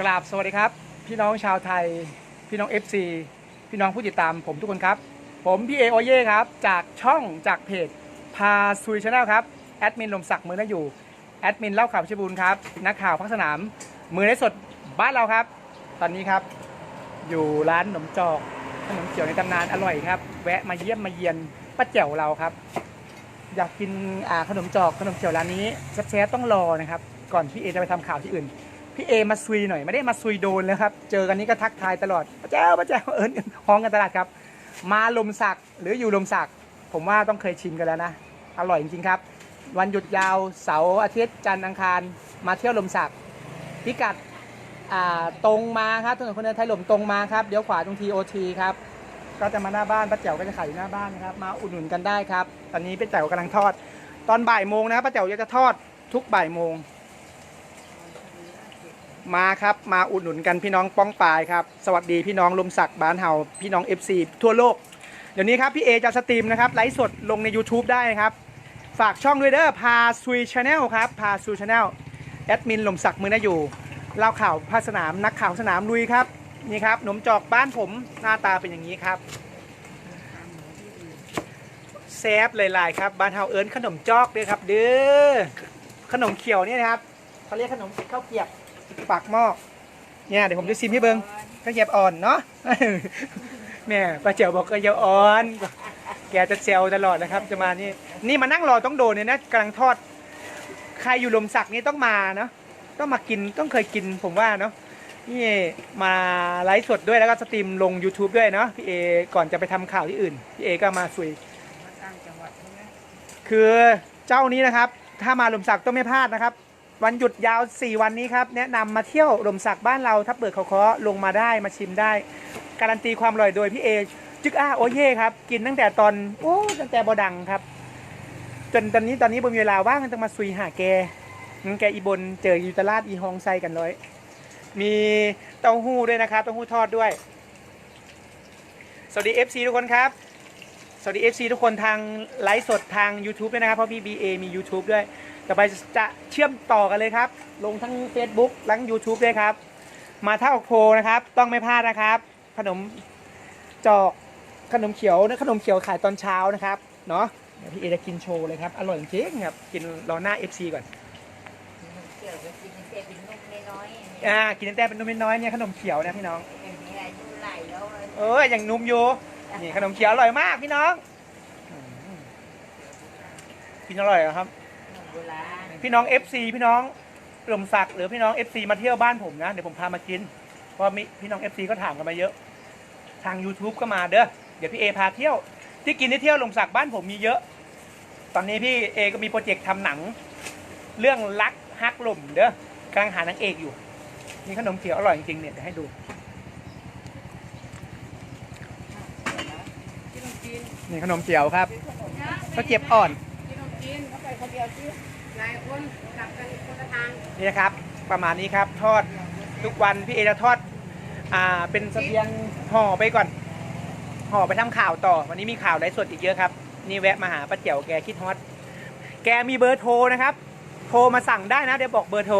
กราบสวัสดีครับ พี่น้องชาวไทย พี่น้อง FC พี่น้องผู้ติดตามผมทุกคนครับ ผมพี่เอโอเย่ครับ จากช่องจากเพจพาซุยชาแนลครับ แอดมินลมศักดิ์มือน่าอยู่ แอดมินเล่าข่าวเชรบูรณ์ครับ นักข่าวพักสนาม มือในสดบ้านเราครับ ตอนนี้ครับ อยู่ร้านขนมจอกขนมเขียวในตำนานอร่อยครับ แวะมาเยี่ยมมาเยียนป้าแจ๋วเราครับ อยากกินอ่าขนมจอกขนมเขียวร้านนี้แซ่บๆต้องรอนะครับ ก่อนพี่เอจะไปทำข่าวที่อื่น พี่เอมาซุยหน่อยไม่ได้มาซุยโดนเลยครับ เจอกันนี้ก็ทักทายตลอดป้าแจ้วป้าแจ้วเอิญฮ้องกันตลาดครับ มาลมสักหรืออยู่ลมสักผมว่าต้องเคยชิมกันแล้วนะ อร่อยจริงๆครับ วันหยุดยาวเสาร์อาทิตย์จันทร์อังคาร มาเที่ยวลมสักพิกัดตรงมาครับถนนคนเดินไทยหลมตรงมาครับเดี๋ยวขวาตรงทีโอทีครับก็จะมาหน้าบ้านป้าแจ๋วก็จะขายอยู่หน้าบ้านนะครับมาอุดหนุนกันได้ครับ ตอนนี้ป้าแจ๋วกำลังทอด ตอนบ่ายโมงนะครับป้าแจ๋วจะทอดทุกบ่ายโมง มาครับมาอุดหนุนกันพี่น้องป้องปายครับสวัสดีพี่น้องลมศักดิ์บ้านเฮาพี่น้อง FC ทั่วโลก เดี๋ยวนี้ครับพี่เอจะสตรีมนะครับไลฟ์สดลงใน YouTube ได้นะครับ ฝากช่องด้วยเด้อพาซุยชาแนลครับพาซุยชาแนลแอดมินลมศักดิ์มือนาอยู่เล่าข่าวภาคสนามนักข่าวสนามลุยครับนี่ครับหนมจอกบ้านผมหน้าตาเป็นอย่างนี้ครับแซบหลายๆครับบ้านเฮาเอิญขนมจอกด้วยครับเด้อขนมเขียวเนี่ยนะครับเขาเรียกขนมข้าวเกียบ ปากหม้อเนี่ยเดี๋ยวผมจะซิมให้เบิงข้าวเกรียบอ่อนเนาะแม่ป้าเจียวบอกก็เยาอ่อน แกจะเซลตลอดนะครับ จะมานี่นี่มานั่งรอต้องโดนเนี่ยนะกำลังทอด ใครอยู่ลมสักนี่ต้องมาเนาะต้องมากินต้องเคยกินผมว่าเนาะนี่มาไลฟ์สดด้วยแล้วก็สตรีมลง YouTube ด้วยเนาะพี่เอก่อนจะไปทำข่าวที่อื่นพี่เอก็มาสุยคือเจ้านี้นะครับ ถ้ามาลมสักต้องไม่พลาดนะครับ วันหยุดยาว 4 วันนี้ครับ แนะนำมาเที่ยวลมสักบ้านเราถ้าเปิดเขาเคาะลงมาได้มาชิมได้ การันตีความอร่อยโดยพี่เอจึกอ้าโอเย่ครับ กินตั้งแต่ตอนโอ้ตั้งแต่บอดังครับ จนตอนนี้ตอนนี้บนเวลาว่างต้องมาซุยหาแกงั้นแกอีบนเจออยู่ตลาดอีฮองไซกันเลยมีเต้าหู้ด้วยนะครับเต้าหู้ทอดด้วย สวัสดี FC ทุกคนครับ สวัสดี FC ทุกคนทางไลฟ์สดทาง YouTube ด้วยนะครับ เพราะพี่ BA มี YouTube ด้วย ต่อไปจะเชื่อมต่อกันเลยครับ ลงทั้ง Facebook ทั้ง YouTube ด้วยครับ มาท่าออกโพนะครับ ต้องไม่พลาดนะครับ ขนมจอกขนมเขียวนะขนมเขียวขายตอนเช้านะครับ เนาะเดี๋ยวพี่เอจะกินโชว์เลยครับ อร่อยจริงๆครับ กินรอหน้า FC ก่อนเกี่ยวกับกินเศษเป็นนมน้อยๆอ่ากินตั้งแต่เป็นนมน้อยๆเนี่ยขนมเขียวนะพี่น้องอย่างนี้อายุไหลแล้วเอออย่างนุ่มอยู่นี่ขนมเขียวอร่อยมากพี่น้องอืมกินอร่อยเหรอครับ โบราณพี่น้อง FC พี่น้องลมศักดิ์หรือพี่น้อง FC มาเที่ยวบ้านผมนะ เดี๋ยวผมพามากิน เพราะมีพี่น้อง FC ก็ถามกันมาเยอะ ทาง YouTube ก็มาเด้อ เดี๋ยวพี่เอพาเที่ยว ที่กินที่เที่ยวลมศักดิ์บ้านผมมีเยอะ ตอนนี้พี่เอก็มีโปรเจกต์ทำหนัง เรื่องรักฮักลมเด้อกำลังหานางเอกอยู่ มีขนมเขียวอร่อยจริงๆเนี่ยเดี๋ยวให้ดูกินขนมจีนนี่ขนมเขียวครับนะก็เก็บอ่อน กินเขาไปคนเดียวที่หลายคนกลับกันคนละทางนี่นะครับ ประมาณนี้ครับทอดทุกวันพี่เอจะทอด อ่า เป็นเสบียงห่อไปก่อน ห่อไปทำข่าวต่อ วันนี้มีข่าวไลฟ์สดอีกเยอะครับ นี่แวะมาหาป้าเจียวแกคิดฮอต แกมีเบอร์โทรนะครับ โทรมาสั่งได้นะเดี๋ยวบอกเบอร์โทร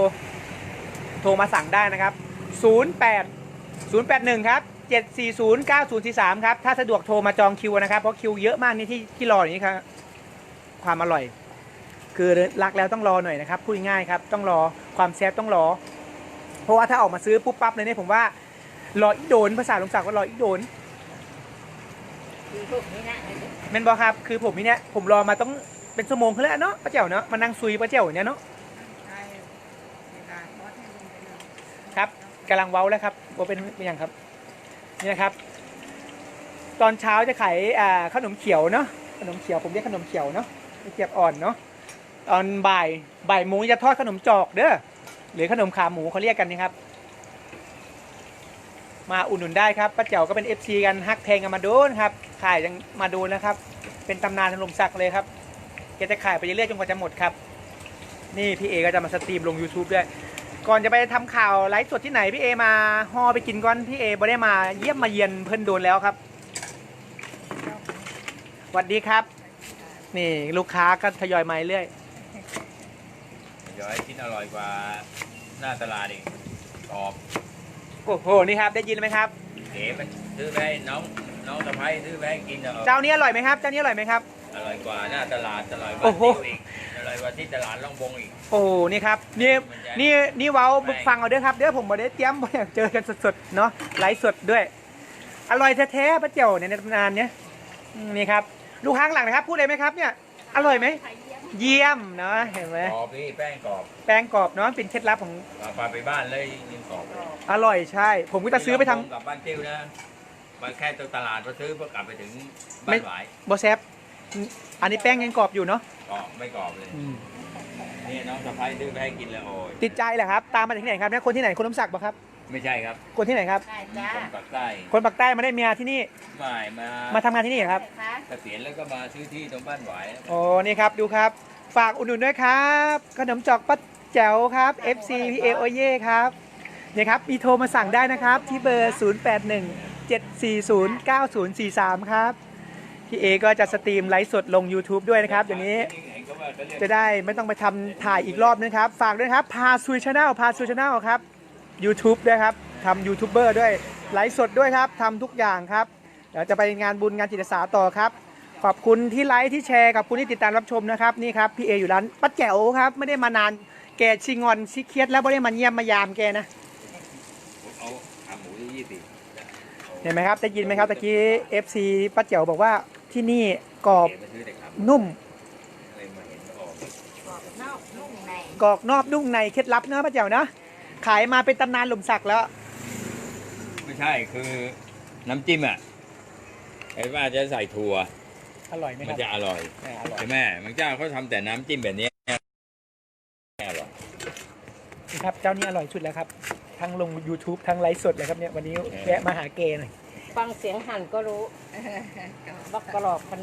โทรมาสั่งได้นะครับ 08 081 ครับ 740 9043 ครับ ถ้าสะดวกโทรมาจองคิวนะครับ เพราะคิวเยอะมากนี่ที่ที่รออย่างนี้ครับ ความอร่อย คือรักแล้วต้องรอหน่อยนะครับพูดง่ายครับต้องรอความแซ่บต้องรอ เพราะว่าถ้าออกมาซื้อปุ๊บปั๊บเลยเนี่ยผมว่ารออีกโดนภาษาลงศักดิ์ว่ารออีกโดนคือพวกนี้นะเมนบอครับคือผมนี่เนี่ยผมรอมาต้องเป็นชั่วโมงเขาแล้วเนาะป้าเจ๋วเนาะมานั่งซุยป้าเจ๋วเนี่ยเนาะใช่ในกางไปเลยครับกำลังเว้าแล้วครับว่าเป็นเป็นยังครับนี่นะครับ ตอนเช้าจะขายอ่าขนมเขียวเนาะขนมเขียวผมเรียกขนมเขียวเนาะ ไม่เกียบอ่อนเนาะตอนบ่ายบ่ายโมงจะทอดขนมจอกเด้อหรือขนมขาหมูเขาเรียกกันนะครับ มาอุ่นหนุนได้ครับป้าเจ๋วก็เป็น FC กันฮักเพลงกันมาโดนครับขายยังมาโดนแล้วครับ เป็นตำนานลมศักเลยครับแกจะขายไปเรื่อยๆจนกว่าจะหมดครับ นี่พี่เอก็จะมาสตรีมลง YouTube ด้วยก่อนจะไปทำข่าวไลฟ์สดที่ไหนพี่เอมาฮอไปกินก่อนพี่เอบ่ได้มาเยี่ยมมาเยียนเพิ่นโดนแล้วครับสวัสดีครับ นี่ลูกค้าก็ทยอยมาเรื่อยเดี๋ยวให้ชิ้นอร่อยกว่าหน้าตลาดอีกกรอบโอ้โหนี่ครับได้ยินไหมครับ เก๋มันซื้อไปให้น้องน้องสะพ้ายซื้อไปให้กินเออเจ้านี้อร่อยไหมครับเจ้านี้อร่อยไหมครับ อร่อยกว่าหน้าตลาดอร่อยกโอ้ว่าโหที่อีกอร่อยกว่าที่ตลาดล่องบงอีก โอ้โหนี่ครับนี่มันจะนี่นี่เว้าไม่บึกฟังเอาเด้อครับเดี๋ยวผมมาได้เตรียมบ่อยากเจอกันสดๆเนาะไลฟ์สดด้วย อร่อยแท้ๆป้าเจียวเนี่ยในตำนานเนี้ยอืมนี่ครับ ดูข้างหลังนะครับ พูดเลยไหมครับเนี่ย อร่อยไหม เยี่ยมเนาะ เห็นไหมกรอบพี่แป้งกรอบแป้งกรอบเนาะ เป็นเคล็ดลับของ เอาปลาไปบ้านเลยยิงกรอบอร่อยใช่ ผมก็จะซื้อไปทำ กลับบ้านติ้วนะไปแค่ตัวตลาดมาซื้อเพื่อกลับไปถึงบ้าไม่ นหวายโบแซบอันนี้แป้งยังกรอบอยู่เนาะกรอบไม่กรอบเลย นี่น้องสะพ้ายซื้อไปให้กินแล้วโอ้ยติดใจเหรอครับ ตามมาจากที่ไหนครับเนี่ยคนที่ไหนคนน้ำสักปะครับ ไม่ใช่ครับคนที่ไหนครับได้จ้าคนปากใต้คนปากใต้มาได้เมียที่นี่ไม่มามาทำงานที่นี่เหรอครับคะเกษียณแล้วก็มาซื้อที่ตรงบ้านหวายโอ้นี่ครับดูครับ ฝากอุดหนุนด้วยครับ ขนมจอกป้าแจ๋วครับ FC พี่เอโอเย่ครับเนี่ยครับมีโทรมาสั่งได้นะครับ ที่เบอร์ 0817409043 ครับพี่เอก็จะสตรีมไลฟ์สดลง YouTube ด้วยนะครับอย่างนี้จะได้ไม่ต้องไปทำถ่ายอีกรอบนะครับ ฝากด้วยนะครับพาซุยชาแนลพาซุยชาแนลครับ YouTube ด้วยครับทำยูทูบเบอร์ด้วยไลฟ์สดด้วยครับทำทุกอย่างครับเดี๋ยวจะไปงานบุญงานจิตอาสาต่อครับ ขอบคุณที่ไลค์ที่แชร์ขอบคุณที่ติดตามรับชมนะครับนี่ครับพี่เออยู่ร้านป้าแจ๋วครับไม่ได้มานานแกชิงอนชิเครียดแล้วไม่ได้มาเยี่ยมมายามแกนะเอาขาหมูที่ยี่สิบเห็นไหมครับได้ยินไหมครับตะกี้ FC ป้าแจ๋วบอกว่าที่นี่กรอบเก๋ไปซื้อแต่ขาหมูนุ่มเลยมาเห็นก็ออกกรอบนอกนุ่มในกรอบนอกนุ่มในเคล็ดลับเนอะป้าแจ๋วนะ ขายมาเป็นตำนานหลุมศักดิ์แล้ว ไม่ใช่คือน้ำจิ้มอะไอ้ว่าจะใส่ถั่ว อร่อยไหมมัคนรับจะอร่อยแหมอร่อยใช่ไหมบางเจ้าเขาทำแต่น้ำจิ้มแบบนี้ไม่อร่อยครับ เจ้านี้อร่อยสุดแล้วครับ ทั้งลง YouTube ทั้งไลฟ์สดเลยครับเนี่ย วันนี้แวะมาหาเกหน่อย ฟังเสียงหั่นก็รู้ บักกรอบขนาด